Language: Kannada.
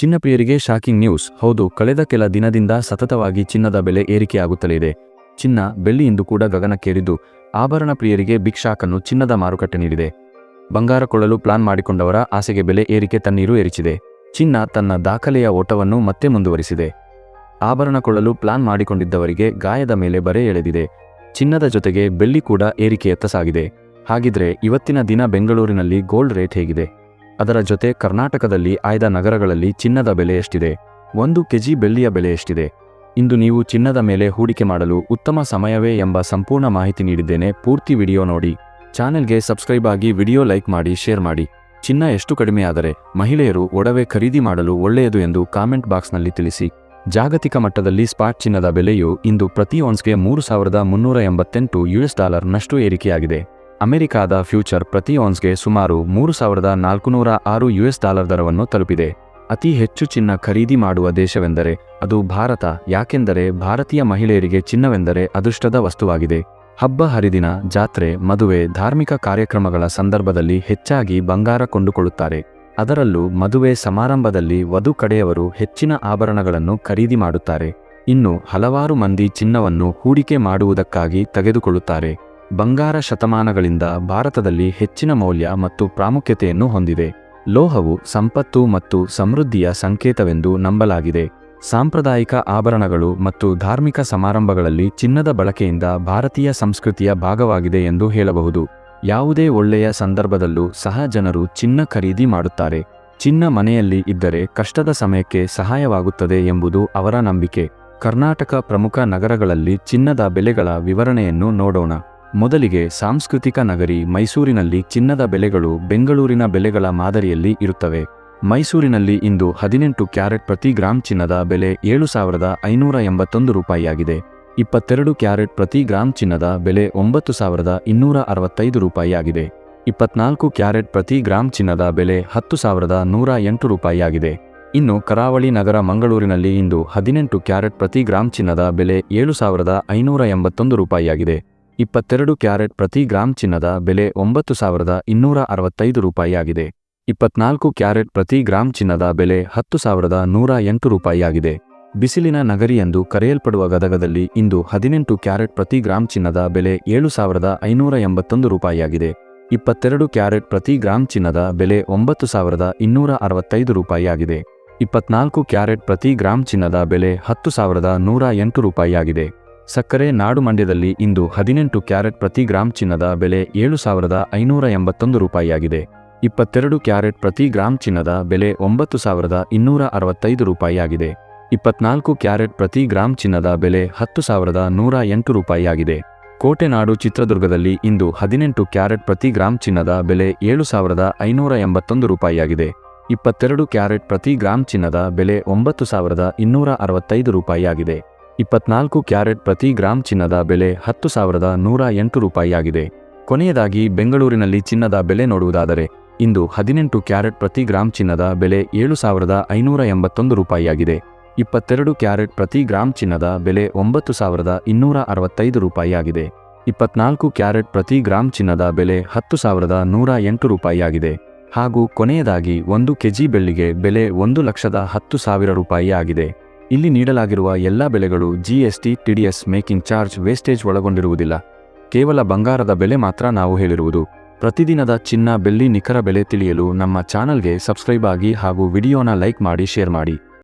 ಚಿನ್ನಪ್ರಿಯರಿಗೆ ಶಾಕಿಂಗ್ ನ್ಯೂಸ್ ಹೌದು, ಕಳೆದ ಕೆಲ ದಿನದಿಂದ ಸತತವಾಗಿ ಚಿನ್ನದ ಬೆಲೆ ಏರಿಕೆಯಾಗುತ್ತಲೇ ಇದೆ ಚಿನ್ನ ಬೆಳ್ಳಿ ಇಂದು ಕೂಡ ಗಗನಕ್ಕೇರಿದ್ದು, ಆಭರಣ ಪ್ರಿಯರಿಗೆ ಬಿಗ್ ಶಾಕ್ ಅನ್ನು ಚಿನ್ನದ ಮಾರುಕಟ್ಟೆ ನೀಡಿದೆ. ಬಂಗಾರ ಕೊಳ್ಳಲು ಪ್ಲಾನ್ ಮಾಡಿಕೊಂಡವರ ಆಸೆಗೆ ಬೆಲೆ ಏರಿಕೆ ತನ್ನೀರು ಏರಿಸಿದೆ ಚಿನ್ನ ತನ್ನ ದಾಖಲೆಯ ಓಟವನ್ನು ಮತ್ತೆ ಮುಂದುವರಿಸಿದೆ. ಆಭರಣ ಕೊಳ್ಳಲು ಪ್ಲಾನ್ ಮಾಡಿಕೊಂಡಿದ್ದವರಿಗೆ ಗಾಯದ ಮೇಲೆ ಬರೆ ಎಳೆದಿದೆ. ಚಿನ್ನದ ಜೊತೆಗೆ ಬೆಳ್ಳಿ ಕೂಡ ಏರಿಕೆಯತ್ತ ಸಾಗಿದೆ. ಹಾಗಿದ್ರೆ ಇವತ್ತಿನ ದಿನ ಬೆಂಗಳೂರಿನಲ್ಲಿ ಗೋಲ್ಡ್ ರೇಟ್ ಹೇಗಿದೆ? ಅದರ ಜೊತೆ ಕರ್ನಾಟಕದಲ್ಲಿ ಆಯ್ದ ನಗರಗಳಲ್ಲಿ ಚಿನ್ನದ ಬೆಲೆ ಎಷ್ಟಿದೆ ಒಂದು ಕೆಜಿ ಬೆಳ್ಳಿಯ ಬೆಲೆ ಎಷ್ಟಿದೆ ಇಂದು ನೀವು ಚಿನ್ನದ ಮೇಲೆ ಹೂಡಿಕೆ ಮಾಡಲು ಉತ್ತಮ ಸಮಯವೇ ಎಂಬ ಸಂಪೂರ್ಣ ಮಾಹಿತಿ ನೀಡಿದ್ದೇನೆ. ಪೂರ್ತಿ ವಿಡಿಯೋ ನೋಡಿ. ಚಾನೆಲ್ಗೆ ಸಬ್ಸ್ಕ್ರೈಬ್ ಆಗಿ ವಿಡಿಯೋ ಲೈಕ್ ಮಾಡಿ, ಶೇರ್ ಮಾಡಿ. ಚಿನ್ನ ಎಷ್ಟು ಕಡಿಮೆಯಾದರೆ ಮಹಿಳೆಯರು ಒಡವೆ ಖರೀದಿ ಮಾಡಲು ಒಳ್ಳೆಯದು ಎಂದು ಕಾಮೆಂಟ್ ಬಾಕ್ಸ್ನಲ್ಲಿ ತಿಳಿಸಿ. ಜಾಗತಿಕ ಮಟ್ಟದಲ್ಲಿ ಸ್ಪಾಟ್ ಚಿನ್ನದ ಬೆಲೆಯು ಇಂದು ಪ್ರತಿ ಒನ್ಸ್ಗೆ ಮೂರು ಸಾವಿರದ ಮುನ್ನೂರ ಎಂಬತ್ತೆಂಟು ಯುಎಸ್ ಡಾಲರ್ನಷ್ಟು ಏರಿಕೆಯಾಗಿದೆ. ಅಮೆರಿಕಾದ ಫ್ಯೂಚರ್ ಪ್ರತಿ ಆನ್ಸ್ಗೆ ಸುಮಾರು ಮೂರು ಸಾವಿರದ ನಾಲ್ಕುನೂರ ಆರು ಯುಎಸ್ ಡಾಲರ್ ದರವನ್ನು ತಲುಪಿದೆ. ಅತಿ ಹೆಚ್ಚು ಚಿನ್ನ ಖರೀದಿ ಮಾಡುವ ದೇಶವೆಂದರೆ ಅದು ಭಾರತ, ಯಾಕೆಂದರೆ ಭಾರತೀಯ ಮಹಿಳೆಯರಿಗೆ ಚಿನ್ನವೆಂದರೆ ಅದೃಷ್ಟದ ವಸ್ತುವಾಗಿದೆ. ಹಬ್ಬ ಹರಿದಿನ, ಜಾತ್ರೆ, ಮದುವೆ, ಧಾರ್ಮಿಕ ಕಾರ್ಯಕ್ರಮಗಳ ಸಂದರ್ಭದಲ್ಲಿ ಹೆಚ್ಚಾಗಿ ಬಂಗಾರ ಕೊಂಡುಕೊಳ್ಳುತ್ತಾರೆ. ಅದರಲ್ಲೂ ಮದುವೆ ಸಮಾರಂಭದಲ್ಲಿ ವಧು ಕಡೆಯವರು ಹೆಚ್ಚಿನ ಆಭರಣಗಳನ್ನು ಖರೀದಿ ಮಾಡುತ್ತಾರೆ. ಇನ್ನು ಹಲವಾರು ಮಂದಿ ಚಿನ್ನವನ್ನು ಹೂಡಿಕೆ ಮಾಡುವುದಕ್ಕಾಗಿ ತೆಗೆದುಕೊಳ್ಳುತ್ತಾರೆ. ಬಂಗಾರ ಶತಮಾನಗಳಿಂದ ಭಾರತದಲ್ಲಿ ಹೆಚ್ಚಿನ ಮೌಲ್ಯ ಮತ್ತು ಪ್ರಾಮುಖ್ಯತೆಯನ್ನು ಹೊಂದಿದೆ. ಲೋಹವು ಸಂಪತ್ತು ಮತ್ತು ಸಮೃದ್ಧಿಯ ಸಂಕೇತವೆಂದು ನಂಬಲಾಗಿದೆ. ಸಾಂಪ್ರದಾಯಿಕ ಆಭರಣಗಳು ಮತ್ತು ಧಾರ್ಮಿಕ ಸಮಾರಂಭಗಳಲ್ಲಿ ಚಿನ್ನದ ಬಳಕೆಯಿಂದ ಭಾರತೀಯ ಸಂಸ್ಕೃತಿಯ ಭಾಗವಾಗಿದೆ ಎಂದು ಹೇಳಬಹುದು. ಯಾವುದೇ ಒಳ್ಳೆಯ ಸಂದರ್ಭದಲ್ಲೂ ಸಹ ಜನರು ಚಿನ್ನ ಖರೀದಿ ಮಾಡುತ್ತಾರೆ. ಚಿನ್ನ ಮನೆಯಲ್ಲಿ ಇದ್ದರೆ ಕಷ್ಟದ ಸಮಯಕ್ಕೆ ಸಹಾಯವಾಗುತ್ತದೆ ಎಂಬುದು ಅವರ ನಂಬಿಕೆ. ಕರ್ನಾಟಕ ಪ್ರಮುಖ ನಗರಗಳಲ್ಲಿ ಚಿನ್ನದ ಬೆಲೆಗಳ ವಿವರಣೆಯನ್ನು ನೋಡೋಣ. ಮೊದಲಿಗೆ ಸಾಂಸ್ಕೃತಿಕ ನಗರಿ ಮೈಸೂರಿನಲ್ಲಿ ಚಿನ್ನದ ಬೆಲೆಗಳು ಬೆಂಗಳೂರಿನ ಬೆಲೆಗಳ ಮಾದರಿಯಲ್ಲಿ ಇರುತ್ತವೆ. ಮೈಸೂರಿನಲ್ಲಿ ಇಂದು ಹದಿನೆಂಟು ಕ್ಯಾರೆಟ್ ಪ್ರತಿ ಗ್ರಾಂ ಚಿನ್ನದ ಬೆಲೆ ಏಳು ಸಾವಿರದ ಐನೂರ ಎಂಬತ್ತೊಂದು ರೂಪಾಯಿಯಾಗಿದೆ. ಇಪ್ಪತ್ತೆರಡು ಕ್ಯಾರೆಟ್ ಪ್ರತಿ ಗ್ರಾಂ ಚಿನ್ನದ ಬೆಲೆ ಒಂಬತ್ತು ಸಾವಿರದ ಇನ್ನೂರ ಅರವತ್ತೈದು ರೂಪಾಯಿಯಾಗಿದೆ. ಇಪ್ಪತ್ನಾಲ್ಕು ಕ್ಯಾರೆಟ್ ಪ್ರತಿ ಗ್ರಾಂ ಚಿನ್ನದ ಬೆಲೆ ಹತ್ತು ಸಾವಿರದ ನೂರ ಎಂಟು ರೂಪಾಯಿಯಾಗಿದೆ. ಇನ್ನು ಕರಾವಳಿ ನಗರ ಮಂಗಳೂರಿನಲ್ಲಿ ಇಂದು ಹದಿನೆಂಟು ಕ್ಯಾರೆಟ್ ಪ್ರತಿ ಗ್ರಾಂ ಚಿನ್ನದ ಬೆಲೆ ಏಳು ಸಾವಿರದ ಐನೂರ ಎಂಬತ್ತೊಂದು ರೂಪಾಯಿಯಾಗಿದೆ. ಇಪ್ಪತ್ತೆರಡು ಕ್ಯಾರೆಟ್ ಪ್ರತಿ ಗ್ರಾಂ ಚಿನ್ನದ ಬೆಲೆ ಒಂಬತ್ತು ಸಾವಿರದ ಇನ್ನೂರ ಅರವತ್ತೈದು ರೂಪಾಯಿಯಾಗಿದೆ. ಇಪ್ಪತ್ನಾಲ್ಕು ಕ್ಯಾರೆಟ್ ಪ್ರತಿ ಗ್ರಾಂ ಚಿನ್ನದ ಬೆಲೆ ಹತ್ತು ಸಾವಿರದ ನೂರ ಎಂಟು ರೂಪಾಯಿಯಾಗಿದೆ. ಬಿಸಿಲಿನ ನಗರಿ ಎಂದು ಕರೆಯಲ್ಪಡುವ ಗದಗದಲ್ಲಿ ಇಂದು ಹದಿನೆಂಟು ಕ್ಯಾರೆಟ್ ಪ್ರತಿ ಗ್ರಾಂ ಚಿನ್ನದ ಬೆಲೆ ಏಳು ಸಾವಿರದ ಐನೂರ ಎಂಬತ್ತೊಂದು ರೂಪಾಯಿಯಾಗಿದೆ. ಇಪ್ಪತ್ತೆರಡು ಕ್ಯಾರೆಟ್ ಪ್ರತಿ ಗ್ರಾಂ ಚಿನ್ನದ ಬೆಲೆ ಒಂಬತ್ತು ಸಾವಿರದ ಇನ್ನೂರ ಅರವತ್ತೈದು ರೂಪಾಯಿಯಾಗಿದೆ. ಇಪ್ಪತ್ನಾಲ್ಕು ಕ್ಯಾರೆಟ್ ಪ್ರತಿ ಗ್ರಾಂ ಚಿನ್ನದ ಬೆಲೆ ಹತ್ತು ಸಾವಿರದ ನೂರ ಎಂಟು ರೂಪಾಯಿಯಾಗಿದೆ. ಸಕ್ಕರೆ ನಾಡು ಮಂಡ್ಯದಲ್ಲಿ ಇಂದು ಹದಿನೆಂಟು ಕ್ಯಾರೆಟ್ ಪ್ರತಿ ಗ್ರಾಂ ಚಿನ್ನದ ಬೆಲೆ ಏಳು ಸಾವಿರದ ಐನೂರ ಎಂಬತ್ತೊಂದು ರೂಪಾಯಿಯಾಗಿದೆ. ಇಪ್ಪತ್ತೆರಡು ಕ್ಯಾರೆಟ್ ಪ್ರತಿ ಗ್ರಾಂ ಚಿನ್ನದ ಬೆಲೆ ಒಂಬತ್ತು ಸಾವಿರದ ಇನ್ನೂರ ಅರವತ್ತೈದು ರೂಪಾಯಿಯಾಗಿದೆ. ಇಪ್ಪತ್ನಾಲ್ಕು ಕ್ಯಾರೆಟ್ ಪ್ರತಿ ಗ್ರಾಂ ಚಿನ್ನದ ಬೆಲೆ ಹತ್ತು ಸಾವಿರದ ನೂರ ಎಂಟು ರೂಪಾಯಿಯಾಗಿದೆ. ಕೋಟೆನಾಡು ಚಿತ್ರದುರ್ಗದಲ್ಲಿ ಇಂದು ಹದಿನೆಂಟು ಕ್ಯಾರೆಟ್ ಪ್ರತಿ ಗ್ರಾಂ ಚಿನ್ನದ ಬೆಲೆ ಏಳು ಸಾವಿರದ ಐನೂರ ಎಂಬತ್ತೊಂದು ರೂಪಾಯಿಯಾಗಿದೆ. ಇಪ್ಪತ್ತೆರಡು ಕ್ಯಾರೆಟ್ ಪ್ರತಿ ಗ್ರಾಂ ಚಿನ್ನದ ಬೆಲೆ ಒಂಬತ್ತು ಸಾವಿರದ ಇನ್ನೂರ ಅರವತ್ತೈದು ರೂಪಾಯಿಯಾಗಿದೆ. ಇಪ್ಪತ್ನಾಲ್ಕು ಕ್ಯಾರೆಟ್ ಪ್ರತಿ ಗ್ರಾಂ ಚಿನ್ನದ ಬೆಲೆ ಹತ್ತು ಸಾವಿರದ ನೂರ ಎಂಟು ರೂಪಾಯಿಯಾಗಿದೆ. ಕೊನೆಯದಾಗಿ ಬೆಂಗಳೂರಿನಲ್ಲಿ ಚಿನ್ನದ ಬೆಲೆ ನೋಡುವುದಾದರೆ, ಇಂದು ಹದಿನೆಂಟು ಕ್ಯಾರೆಟ್ ಪ್ರತಿ ಗ್ರಾಂ ಚಿನ್ನದ ಬೆಲೆ ಏಳು ಸಾವಿರದ ಐನೂರ ಎಂಬತ್ತೊಂದು ರೂಪಾಯಿಯಾಗಿದೆ. ಇಪ್ಪತ್ತೆರಡು ಕ್ಯಾರೆಟ್ ಪ್ರತಿ ಗ್ರಾಂ ಚಿನ್ನದ ಬೆಲೆ ಒಂಬತ್ತು ಸಾವಿರದ ಇನ್ನೂರ ಅರವತ್ತೈದು ರೂಪಾಯಿಯಾಗಿದೆ. ಇಪ್ಪತ್ನಾಲ್ಕು ಕ್ಯಾರೆಟ್ ಪ್ರತಿ ಗ್ರಾಂ ಚಿನ್ನದ ಬೆಲೆ ಹತ್ತು ಸಾವಿರದ ನೂರ ಎಂಟು ರೂಪಾಯಿಯಾಗಿದೆ. ಹಾಗೂ ಕೊನೆಯದಾಗಿ ಒಂದು ಕೆಜಿ ಬೆಳ್ಳಿಗೆ ಬೆಲೆ ಒಂದು ಲಕ್ಷದ ಹತ್ತು ಸಾವಿರ ರೂಪಾಯಿ ಆಗಿದೆ ಇಲ್ಲಿ ನೀಡಲಾಗಿರುವ ಎಲ್ಲ ಬೆಲೆಗಳು GST TDS making charge wastage ಒಳಗೊಂಡಿರುವುದಿಲ್ಲ. ಕೇವಲ ಬಂಗಾರದ ಬೆಲೆ ಮಾತ್ರ ನಾವು ಹೇಳಿರುವುದು. ಪ್ರತಿದಿನದ ಚಿನ್ನ ಬೆಳ್ಳಿ ನಿಖರ ಬೆಲೆ ತಿಳಿಯಲು ನಮ್ಮ ಚಾನಲ್ಗೆ ಸಬ್ಸ್ಕ್ರೈಬ್ ಆಗಿ ಹಾಗೂ ವಿಡಿಯೋನ ಲೈಕ್ ಮಾಡಿ, ಶೇರ್ ಮಾಡಿ.